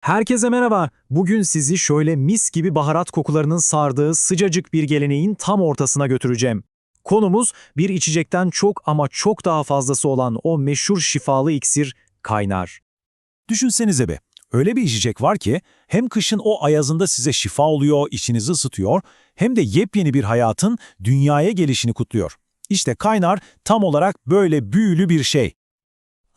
Herkese merhaba. Bugün sizi şöyle mis gibi baharat kokularının sardığı sıcacık bir geleneğin tam ortasına götüreceğim. Konumuz bir içecekten çok ama çok daha fazlası olan o meşhur şifalı iksir kaynar. Düşünsenize be, öyle bir içecek var ki hem kışın o ayazında size şifa oluyor, içinizi ısıtıyor, hem de yepyeni bir hayatın dünyaya gelişini kutluyor. İşte kaynar tam olarak böyle büyülü bir şey.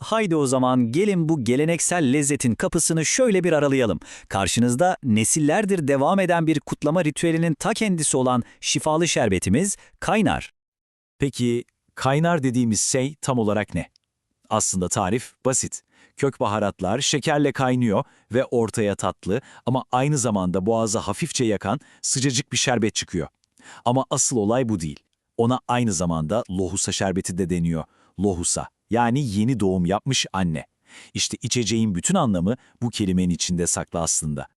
Haydi o zaman gelin bu geleneksel lezzetin kapısını şöyle bir aralayalım. Karşınızda nesillerdir devam eden bir kutlama ritüelinin ta kendisi olan şifalı şerbetimiz kaynar. Peki kaynar dediğimiz şey tam olarak ne? Aslında tarif basit. Kök baharatlar şekerle kaynıyor ve ortaya tatlı ama aynı zamanda boğaza hafifçe yakan sıcacık bir şerbet çıkıyor. Ama asıl olay bu değil. Ona aynı zamanda lohusa şerbeti de deniyor. Lohusa yani yeni doğum yapmış anne. İşte içeceğin bütün anlamı bu kelimenin içinde saklı aslında.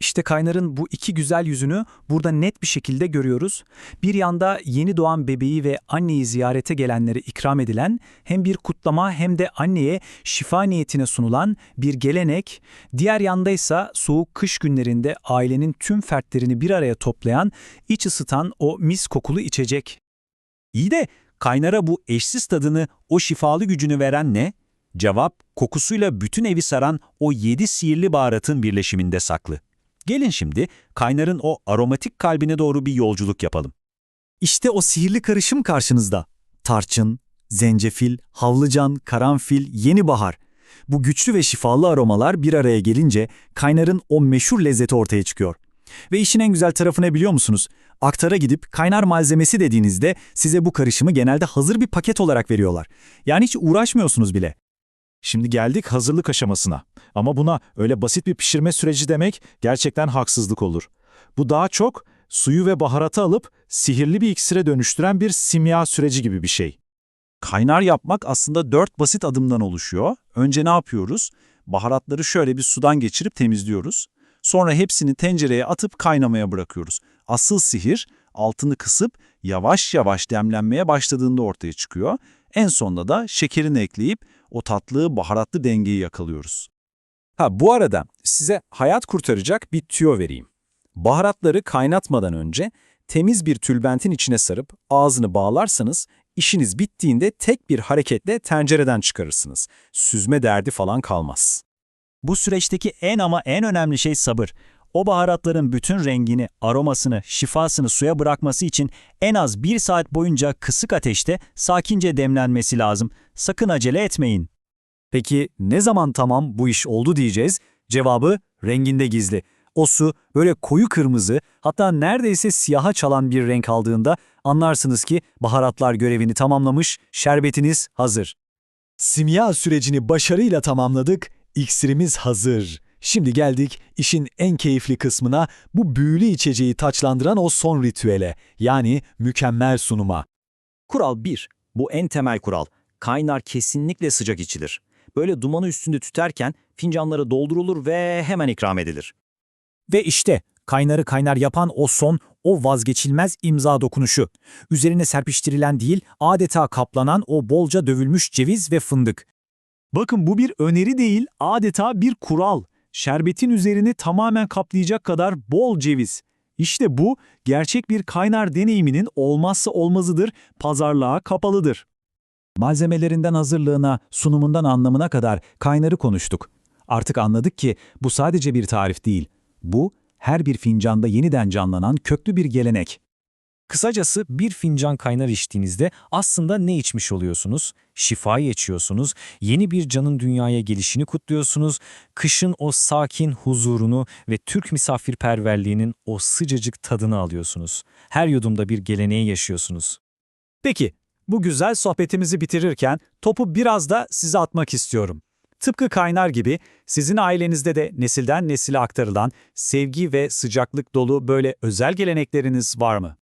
İşte kaynarın bu iki güzel yüzünü burada net bir şekilde görüyoruz. Bir yanda yeni doğan bebeği ve anneyi ziyarete gelenlere ikram edilen hem bir kutlama hem de anneye şifa niyetine sunulan bir gelenek, diğer yanda ise soğuk kış günlerinde ailenin tüm fertlerini bir araya toplayan, iç ısıtan o mis kokulu içecek. İyi de kaynara bu eşsiz tadını, o şifalı gücünü veren ne? Cevap, kokusuyla bütün evi saran o yedi sihirli baharatın birleşiminde saklı. Gelin şimdi kaynarın o aromatik kalbine doğru bir yolculuk yapalım. İşte o sihirli karışım karşınızda. Tarçın, zencefil, havlıcan, karanfil, yeni bahar. Bu güçlü ve şifalı aromalar bir araya gelince kaynarın o meşhur lezzeti ortaya çıkıyor. Ve işin en güzel tarafı ne biliyor musunuz? Aktara gidip kaynar malzemesi dediğinizde size bu karışımı genelde hazır bir paket olarak veriyorlar. Yani hiç uğraşmıyorsunuz bile. Şimdi geldik hazırlık aşamasına. Ama buna öyle basit bir pişirme süreci demek gerçekten haksızlık olur. Bu daha çok suyu ve baharatı alıp sihirli bir iksire dönüştüren bir simya süreci gibi bir şey. Kaynar yapmak aslında dört basit adımdan oluşuyor. Önce ne yapıyoruz? Baharatları şöyle bir sudan geçirip temizliyoruz. Sonra hepsini tencereye atıp kaynamaya bırakıyoruz. Asıl sihir altını kısıp yavaş yavaş demlenmeye başladığında ortaya çıkıyor. En sonunda da şekerini ekleyip o tatlı, baharatlı dengeyi yakalıyoruz. Ha bu arada size hayat kurtaracak bir tüyo vereyim. Baharatları kaynatmadan önce temiz bir tülbentin içine sarıp ağzını bağlarsanız işiniz bittiğinde tek bir hareketle tencereden çıkarırsınız. Süzme derdi falan kalmaz. Bu süreçteki en ama en önemli şey sabır. O baharatların bütün rengini, aromasını, şifasını suya bırakması için en az bir saat boyunca kısık ateşte sakince demlenmesi lazım. Sakın acele etmeyin. Peki ne zaman tamam bu iş oldu diyeceğiz? Cevabı renginde gizli. O su böyle koyu kırmızı hatta neredeyse siyaha çalan bir renk aldığında anlarsınız ki baharatlar görevini tamamlamış, şerbetiniz hazır. Simya sürecini başarıyla tamamladık, iksirimiz hazır. Şimdi geldik işin en keyifli kısmına, bu büyülü içeceği taçlandıran o son ritüele, yani mükemmel sunuma. Kural 1. Bu en temel kural. Kaynar kesinlikle sıcak içilir. Böyle dumanı üstünde tüterken fincanlara doldurulur ve hemen ikram edilir. Ve işte kaynarı kaynar yapan o son, o vazgeçilmez imza dokunuşu. Üzerine serpiştirilen değil, adeta kaplanan o bolca dövülmüş ceviz ve fındık. Bakın bu bir öneri değil, adeta bir kural. Şerbetin üzerini tamamen kaplayacak kadar bol ceviz. İşte bu, gerçek bir kaynar deneyiminin olmazsa olmazıdır, pazarlığa kapalıdır. Malzemelerinden hazırlığına, sunumundan anlamına kadar kaynarı konuştuk. Artık anladık ki bu sadece bir tarif değil. Bu, her bir fincanda yeniden canlanan köklü bir gelenek. Kısacası bir fincan kaynar içtiğinizde aslında ne içmiş oluyorsunuz? Şifayı içiyorsunuz, yeni bir canın dünyaya gelişini kutluyorsunuz, kışın o sakin huzurunu ve Türk misafirperverliğinin o sıcacık tadını alıyorsunuz. Her yudumda bir geleneği yaşıyorsunuz. Peki, bu güzel sohbetimizi bitirirken topu biraz da size atmak istiyorum. Tıpkı kaynar gibi sizin ailenizde de nesilden nesile aktarılan sevgi ve sıcaklık dolu böyle özel gelenekleriniz var mı?